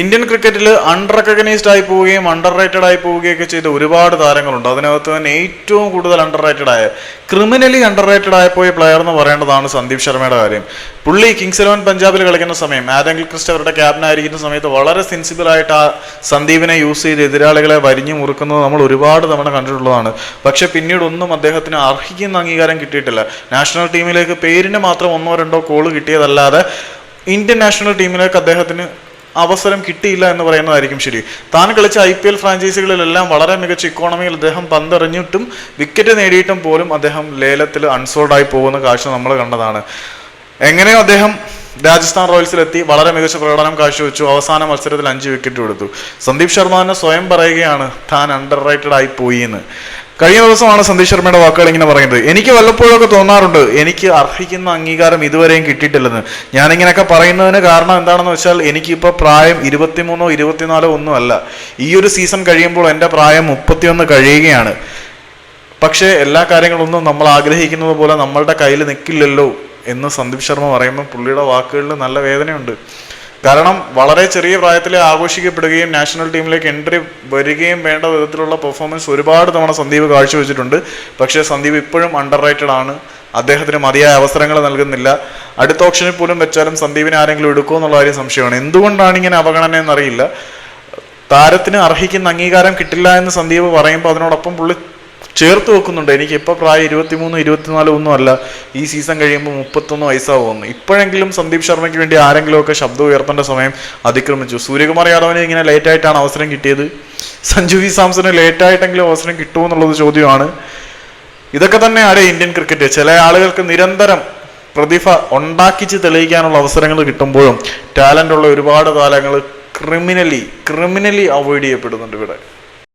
Indian ക്രിക്കറ്റിൽ unrecognised ആയി പോവുകയും അണ്ടർ റേറ്റഡ് ആയി പോവുകയൊക്കെ ചെയ്ത ഒരുപാട് താരങ്ങളുണ്ട്. അതിനകത്ത് തന്നെ ഏറ്റവും കൂടുതൽ അണ്ടർ റേറ്റഡ് ആയ ക്രിമിനലി അണ്ടർ റേറ്റഡ് ആയി പോയ പ്ലെയർ എന്ന് പറയേണ്ടതാണ് സന്ദീപ് ശർമ്മയുടെ കാര്യം. പുള്ളി കിങ്സ് ഇലവൻ പഞ്ചാബിൽ കളിക്കുന്ന സമയം ആരെങ്കിൽ ക്രിസ്റ്റ് അവരുടെ ക്യാപ്റ്റനായിരിക്കുന്ന സമയത്ത് വളരെ സെൻസിബിൾ ആയിട്ട് ആ സന്ദീപിനെ യൂസ് ചെയ്ത് എതിരാളികളെ വരിഞ്ഞു മുറുക്കുന്നത് നമ്മൾ ഒരുപാട് തവണ കണ്ടിട്ടുള്ളതാണ്. പക്ഷേ പിന്നീട് ഒന്നും അദ്ദേഹത്തിന് അർഹിക്കുന്ന അംഗീകാരം കിട്ടിയിട്ടില്ല. നാഷണൽ ടീമിലേക്ക് പേരിന് മാത്രം ഒന്നോ രണ്ടോ കോൾ കിട്ടിയതല്ലാതെ ഇന്ത്യൻ നാഷണൽ ടീമിലേക്ക് അദ്ദേഹത്തിന് അവസരം കിട്ടിയില്ല എന്ന് പറയുന്നതായിരിക്കും ശരി. താൻ കളിച്ച ഐ പി എൽ ഫ്രാഞ്ചൈസികളിലെല്ലാം വളരെ മികച്ച ഇക്കോണമിയിൽ അദ്ദേഹം പന്തെറിഞ്ഞിട്ടും വിക്കറ്റ് നേടിയിട്ടും പോലും അദ്ദേഹം ലേലത്തിൽ അൺസോൾഡായി പോകുന്ന കാഴ്ച നമ്മൾ കണ്ടതാണ്. എങ്ങനെയോ അദ്ദേഹം രാജസ്ഥാൻ റോയൽസിലെത്തി വളരെ മികച്ച പ്രകടനം കാഴ്ചവെച്ചു. അവസാന മത്സരത്തിൽ അഞ്ച് വിക്കറ്റ് കൊടുത്തു സന്ദീപ് ശർമ്മ തന്നെ സ്വയം പറയുകയാണ് താൻ അണ്ടർ റേറ്റഡ് ആയി പോയി എന്ന്. കഴിഞ്ഞ ദിവസമാണ് സന്ദീപ് ശർമ്മയുടെ വാക്കുകൾ ഇങ്ങനെ പറയുന്നത്. എനിക്ക് വല്ലപ്പോഴൊക്കെ തോന്നാറുണ്ട് എനിക്ക് അർഹിക്കുന്ന അംഗീകാരം ഇതുവരെയും കിട്ടിയിട്ടില്ലെന്ന്. ഞാനിങ്ങനെയൊക്കെ പറയുന്നതിന് കാരണം എന്താണെന്ന് വെച്ചാൽ എനിക്കിപ്പോൾ പ്രായം ഇരുപത്തിമൂന്നോ ഇരുപത്തിനാലോ ഒന്നും അല്ല. ഈ ഒരു സീസൺ കഴിയുമ്പോൾ എന്റെ പ്രായം മുപ്പത്തിയൊന്ന് കഴിയുകയാണ്. പക്ഷേ എല്ലാ കാര്യങ്ങളൊന്നും നമ്മൾ ആഗ്രഹിക്കുന്നത് പോലെ നമ്മളുടെ കയ്യിൽ നിൽക്കില്ലല്ലോ എന്ന് സന്ദീപ് ശർമ്മ പറയുമ്പോൾ പുള്ളിയുടെ വാക്കുകളിൽ നല്ല വേദനയുണ്ട്. കാരണം വളരെ ചെറിയ പ്രായത്തിൽ ആഘോഷിക്കപ്പെടുകയും നാഷണൽ ടീമിലേക്ക് എൻട്രി വരികയും വേണ്ട വിധത്തിലുള്ള പെർഫോമൻസ് ഒരുപാട് തവണ സന്ദീപ് കാഴ്ചവെച്ചിട്ടുണ്ട്. പക്ഷേ സന്ദീപ് ഇപ്പോഴും അണ്ടർ റേറ്റഡ് ആണ്. അദ്ദേഹത്തിന് മതിയായ അവസരങ്ങൾ നൽകുന്നില്ല. അടുത്ത ഓപ്ഷനിൽ പോലും വെച്ചാലും സന്ദീപിനെ ആരെങ്കിലും എടുക്കുമോ എന്നുള്ള കാര്യം സംശയമാണ്. എന്തുകൊണ്ടാണ് ഇങ്ങനെ അവഗണന എന്നറിയില്ല. താരത്തിന് അർഹിക്കുന്ന അംഗീകാരം കിട്ടില്ല എന്ന് സന്ദീപ് പറയുമ്പോൾ അതിനോടൊപ്പം പുള്ളി ചേർത്ത് വെക്കുന്നുണ്ട്. എനിക്ക് ഇപ്പോൾ പ്രായം ഇരുപത്തിമൂന്ന് ഇരുപത്തിനാല് ഒന്നും അല്ല. ഈ സീസൺ കഴിയുമ്പോൾ മുപ്പത്തൊന്ന് വയസ്സാവുമെന്ന് ഇപ്പോഴെങ്കിലും സന്ദീപ് ശർമ്മയ്ക്ക് വേണ്ടി ആരെങ്കിലുമൊക്കെ ശബ്ദം ഉയർത്തേണ്ട സമയം അതിക്രമിച്ചു. സൂര്യകുമാർ യാദവിന് ഇങ്ങനെ ലേറ്റ് ആയിട്ടാണ് അവസരം കിട്ടിയത്. സഞ്ജു വി സാംസന് ലേറ്റ് ആയിട്ടെങ്കിലും അവസരം കിട്ടുമോ എന്നുള്ളത് ചോദ്യമാണ്. ഇതൊക്കെ തന്നെ ആരെ? ഇന്ത്യൻ ക്രിക്കറ്റ് ചില ആളുകൾക്ക് നിരന്തരം പ്രതിഭ ഉണ്ടാക്കിച്ച് തെളിയിക്കാനുള്ള അവസരങ്ങൾ കിട്ടുമ്പോഴും ടാലന്റ് ഉള്ള ഒരുപാട് താരങ്ങൾ ക്രിമിനലി ക്രിമിനലി അവോയ്ഡ് ചെയ്യപ്പെടുന്നുണ്ട് ഇവിടെ.